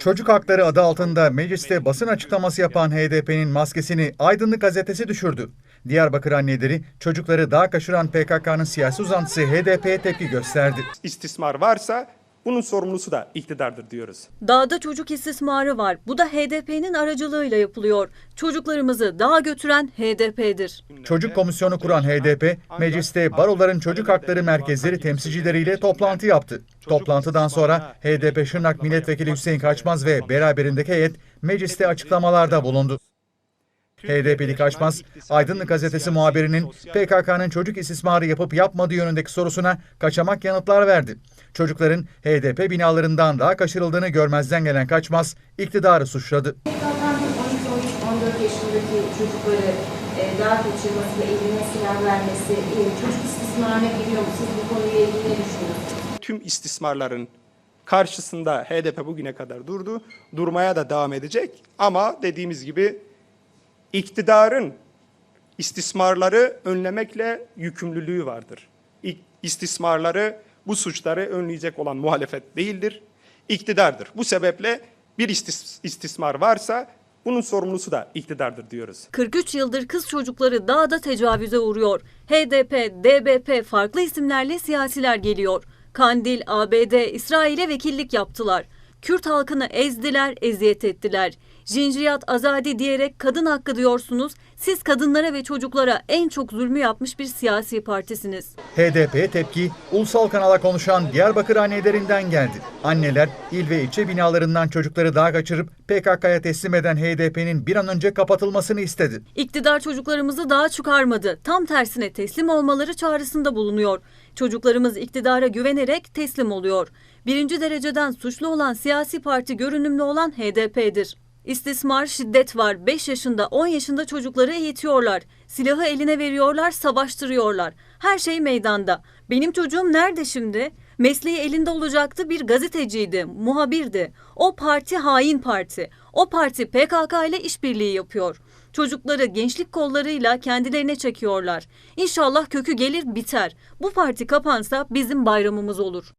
Çocuk hakları adı altında mecliste basın açıklaması yapan HDP'nin maskesini Aydınlık gazetesi düşürdü. Diyarbakır anneleri çocukları dağa kaçıran PKK'nın siyasi uzantısı HDP'ye tepki gösterdi. istismar varsa bunun sorumlusu da iktidardır diyoruz. Dağda çocuk istismarı var. Bu da HDP'nin aracılığıyla yapılıyor. Çocuklarımızı dağa götüren HDP'dir. Çocuk komisyonu kuran HDP, mecliste baroların çocuk hakları merkezleri temsilcileriyle toplantı yaptı. Toplantıdan sonra HDP Şırnak Milletvekili Hüseyin Kaçmaz ve beraberindeki heyet mecliste açıklamalarda bulundu. HDP'li Kaçmaz, Aydınlık Gazetesi muhabirinin PKK'nın çocuk istismarı yapıp yapmadığı yönündeki sorusuna kaçamak yanıtlar verdi. Çocukların HDP binalarından daha kaçırıldığını görmezden gelen Kaçmaz, iktidarı suçladı. PKK'nın 13-14 yaşındaki çocukları e, daha kaçırması eline silah vermesi e, çocuk istismarına giriyor mu? Siz bu konuyla ilgili ne düşünüyorsunuz? Tüm istismarların karşısında HDP bugüne kadar durdu. Durmaya da devam edecek. Ama dediğimiz gibi iktidarın istismarları önlemekle yükümlülüğü vardır. İstismarları, bu suçları önleyecek olan muhalefet değildir, iktidardır. Bu sebeple bir istis- istismar varsa bunun sorumlusu da iktidardır diyoruz. 43 yıldır kız çocukları dağda tecavüze uğruyor. HDP, DBP farklı isimlerle siyasiler geliyor. Kandil, ABD, İsrail'e vekillik yaptılar. Kürt halkını ezdiler, eziyet ettiler. Cinciyat, azadi diyerek kadın hakkı diyorsunuz. Siz kadınlara ve çocuklara en çok zulmü yapmış bir siyasi partisiniz. HDP'ye tepki ulusal kanala konuşan Diyarbakır annelerinden geldi. Anneler il ve ilçe binalarından çocukları dağa kaçırıp PKK'ya teslim eden HDP'nin bir an önce kapatılmasını istedi. İktidar çocuklarımızı dağa çıkarmadı. Tam tersine teslim olmaları çağrısında bulunuyor. Çocuklarımız iktidara güvenerek teslim oluyor. Birinci dereceden suçlu olan siyasi parti görünümlü olan HDP'dir. İstismar, şiddet var. 5 yaşında, 10 yaşında çocukları eğitiyorlar. Silahı eline veriyorlar, savaştırıyorlar. Her şey meydanda. Benim çocuğum nerede şimdi? Mesleği elinde olacaktı bir gazeteciydi, muhabirdi. O parti hain parti. O parti PKK ile işbirliği yapıyor. Çocukları gençlik kollarıyla kendilerine çekiyorlar. İnşallah kökü gelir biter. Bu parti kapansa bizim bayramımız olur.